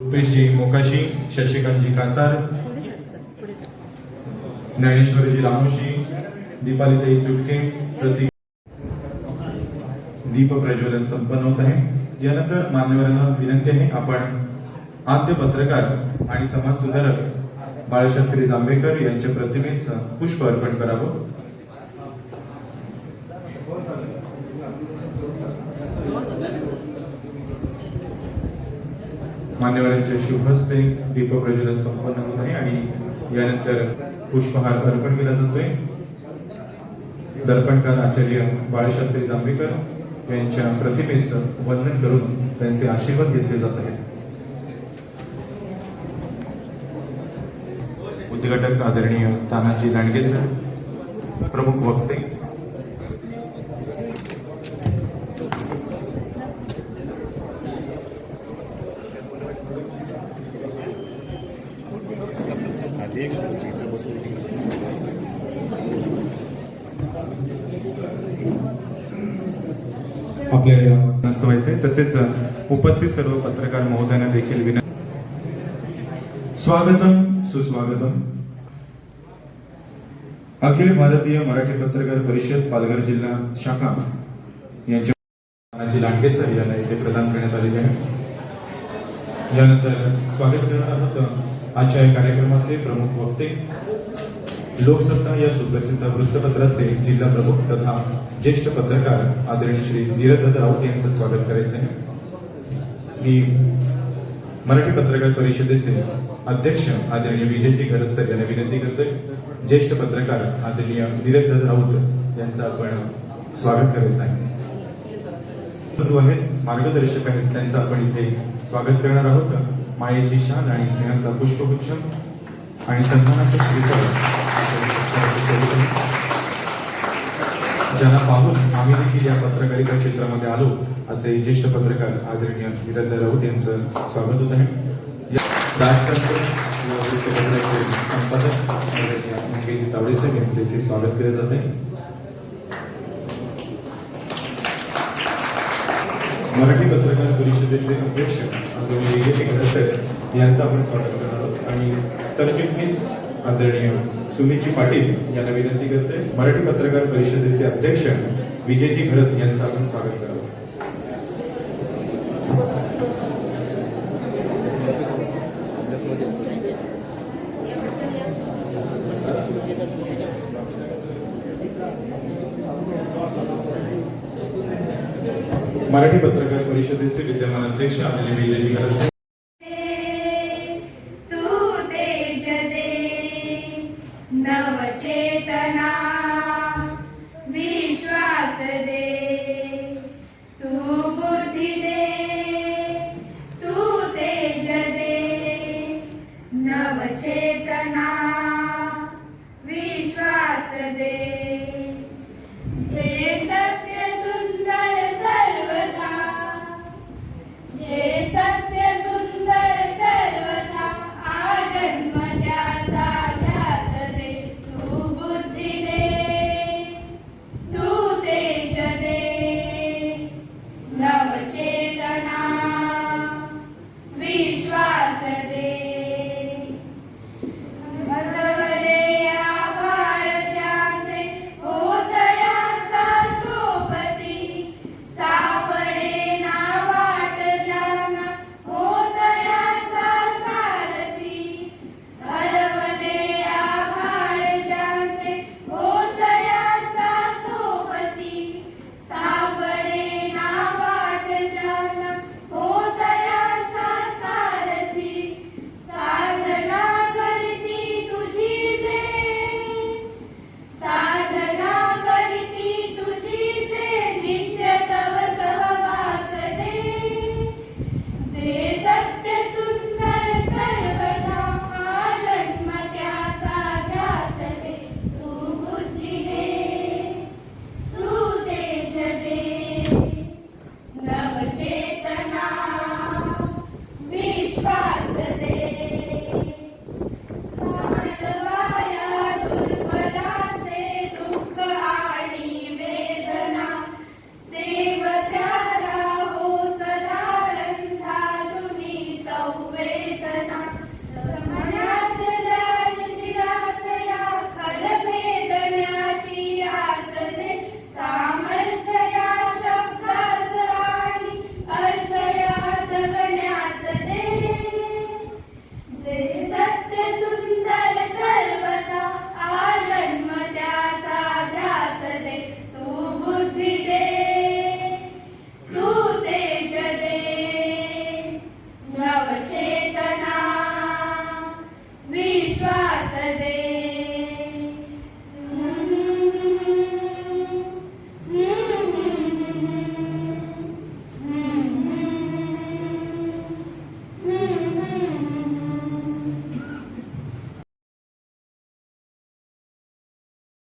रुपेशजी मोकाशी शशिकांतजी कासार ज्ञानेश्वरजी रामोशी दीपालिताई चुटके प्रतीक दीप प्रज्वलन संपन्न होत आहे. यानंतर मान्यवरांना विनंती आहे आपण आद्य पत्रकार आणि समाज सुधारक बाळशास्त्री जांभेकर यांच्या प्रतिमेस पुष्प अर्पण करावं. मान्यवरांच्या शुभहस्ते दीप प्रज्वलन संपन्न होत आहे आणि यानंतर पुष्पहार अर्पण केला जातोय. दर्पणकार आचार्य बाळशास्त्री जांभेकर यांच्या प्रतिमेस वंदन करून त्यांचे आशीर्वाद घेतले जात आहेत. उद्घाटक आदरणीय तानाजी लांडगे सर प्रमुख वक्ते आपल्याला नसत तसेच उपस्थित सर्व पत्रकार महोदयांना देखील विनंती. स्वागतम सुस्वागतम. अखिल भारतीय मराठी पत्रकार परिषद पालघर जिल्हा शाखा यांच्या लांडगे सर यांना इथे प्रदान करण्यात आलेले आहे. यानंतर स्वागत करणार आहोत आजच्या या कार्यक्रमाचे प्रमुख वक्ते. लोकसत्ता या सुप्रसिद्ध वृत्तपत्राचे जिल्हा प्रमुख तथा ज्येष्ठ पत्रकार आदरणीय श्री नीरद राऊत यांचं स्वागत करायचं आहे मी मराठी पत्रकार परिषदेचे अध्यक्ष आदरणीय विजयजी गरज सर यांना विनंती करतोय. ज्येष्ठ पत्रकार आदरणीय नीरद राऊत यांचं आपण स्वागत करायचं आहे गुरु आहेत मार्गदर्शक आहेत त्यांचं आपण इथे स्वागत करणार आहोत. मायेची शान आणि स्नेहाचा पुष्पगुच्छ आणि सन्मानाचे श्रीफळ. ज्यांना पाहून आम्ही देखील या पत्रकारिता क्षेत्रामध्ये आलो असे ज्येष्ठ पत्रकार आदरणीय विरद राऊत यांचं स्वागत होत आहे. राजतंत्र वृत्तपत्राचे संपादक आदरणीय मंगेशजी तावडे साहेब यांचे इथे स्वागत केले जाते मराठी पत्रकार परिषदेचे अध्यक्ष आदरणीय यांचं आपण स्वागत करणार आहोत. आणि सरचिटणीस आदरणीय सुमितजी पाटील यांना विनंती करते मराठी पत्रकार परिषदेचे अध्यक्ष विजयजी घरत यांचं आपण स्वागत करावं. मराठी पत्रकार परिषदेचे विद्यमान अध्यक्ष आदरणीय विजयजी भरत चेतना विश्वास दे।